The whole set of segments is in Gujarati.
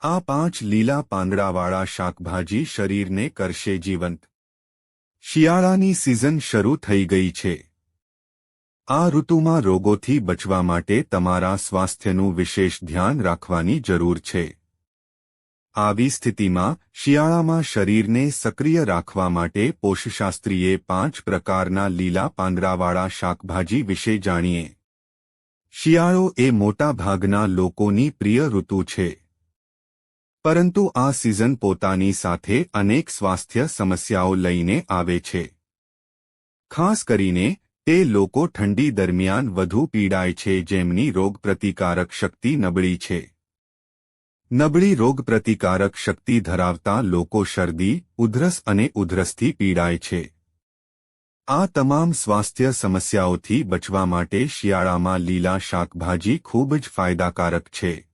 આ પાંચ લીલા પાંદડાવાળા શાકભાજી શરીરને કરશે જીવંત. શિયાળાની સિઝન શરૂ થઈ ગઈ છે. આ ઋતુમાં રોગોથી બચવા માટે તમારા સ્વાસ્થ્યનું વિશેષ ધ્યાન રાખવાની જરૂર છે. આવી સ્થિતિમાં શિયાળામાં શરીરને સક્રિય રાખવા માટે પોષશાસ્ત્રીએ પાંચ પ્રકારના લીલા પાંદડાવાળા શાકભાજી વિશે જાણીએ. શિયાળો એ મોટાભાગના લોકોની પ્રિય ઋતુ છે. પરંતુ આ સિઝન પોતાની સાથે અનેક સ્વાસ્થ્ય સમસ્યાઓ લઈને આવે છે. ખાસ કરીને, તે લોકો ઠંડી દરમિયાન વધુ પીડાય છે જેમની રોગપ્રતિકારક શક્તિ નબળી છે. નબળી રોગપ્રતિકારક શક્તિ ધરાવતા લોકો શરદી, ઉધરસ અને ઉધરસથી પીડાય છે. આ તમામ સ્વાસ્થ્ય સમસ્યાઓથી બચવા માટે શિયાળામાં લીલા શાકભાજી ખૂબ જ ફાયદાકારક છે.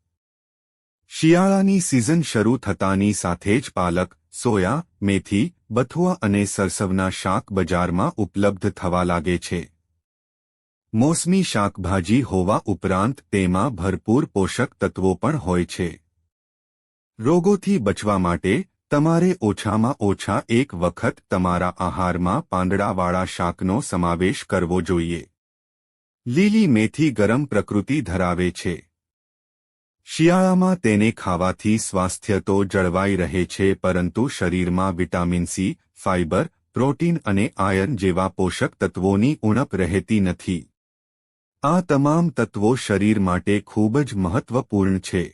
શિયાળાની સિઝન શરૂ થતાની સાથે જ પાલક, સોયા, મેથી, બથુઆ અને સરસવના શાક બજારમાં ઉપલબ્ધ થવા લાગે છે. મોસમી શાકભાજી હોવા ઉપરાંત તેમાં ભરપૂર પોષક તત્વો પણ હોય છે. રોગોથી બચવા માટે તમારે ઓછામાં ઓછા એક વખત તમારા આહારમાં પાંદડાવાળા શાકનો સમાવેશ કરવો જોઈએ. લીલી મેથી ગરમ પ્રકૃતિ ધરાવે છે. શિયાળામાં તેને ખાવાથી સ્વાસ્થ્ય તો જળવાઈ રહે છે, પરંતુ શરીરમાં વિટામિન સી ફાઇબર પ્રોટીન અને આયર્ન જેવા પોષક તત્વોની ઉણપ રહેતી નથી. આ તમામ તત્વો શરીર માટે ખૂબ જ મહત્વપૂર્ણ છે.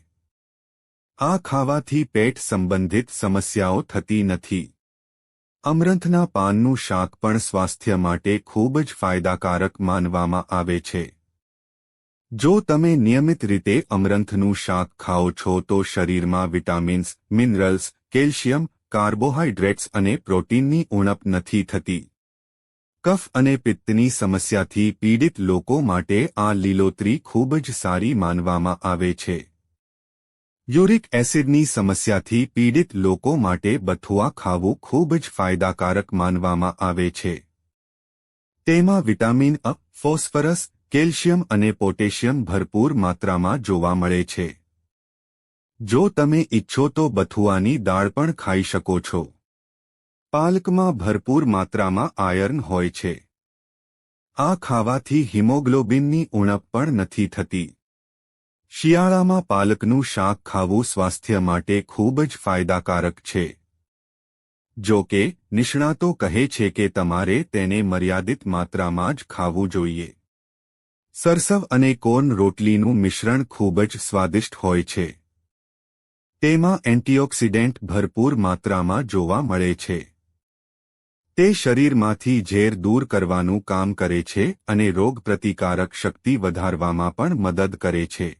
આ ખાવાથી પેટ સંબંધિત સમસ્યાઓ થતી નથી. અમરંથના પાનનું શાક પણ સ્વાસ્થ્ય માટે ખૂબ જ ફાયદાકારક માનવામાં આવે છે. જો તમે નિયમિત રીતે અમરંથનું શાક ખાઓ છો તો શરીરમાં વિટામિન્સ, મિનરલ્સ, કેલ્શિયમ, કાર્બોહાઇડ્રેટ્સ અને પ્રોટીનની ઉણપ નથી થતી. કફ અને પિત્તની સમસ્યાથી પીડિત લોકો માટે આ લીલોતરી ખૂબ જ સારી માનવામાં આવે છે. યુરિક એસિડની સમસ્યાથી પીડિત લોકો માટે બથુઆ ખાવું ખૂબ જ ફાયદાકારક માનવામાં આવે છે. તેમાં વિટામિન અ, ફોસ્ફરસ કેલ્શિયમ અને પોટેશિયમ ભરપૂર માત્રામાં જોવા મળે છે. જો તમે ઇચ્છો તો બથુઆની દાળ પણ ખાઈ શકો છો. પાલકમાં ભરપૂર માત્રામાં આયર્ન હોય છે. આ ખાવાથી હિમોગ્લોબિનની ઉણપ પણ નથી થતી. શિયાળામાં પાલકનું શાક ખાવું સ્વાસ્થ્ય માટે ખૂબ જ ફાયદાકારક છે. જો કે, નિષ્ણાતો કહે છે કે તમારે તેને મર્યાદિત માત્રામાં જ ખાવું જોઈએ. સરસવ અને કોર્ન રોટલીનું મિશ્રણ ખૂબ જ સ્વાદિષ્ટ હોય છે. તેમાં એન્ટીઓક્સિડન્ટ ભરપૂર માત્રામાં જોવા મળે છે. તે શરીરમાંથી ઝેર દૂર કરવાનું કામ કરે છે અને રોગપ્રતિકારક શક્તિ વધારવામાં પણ મદદ કરે છે.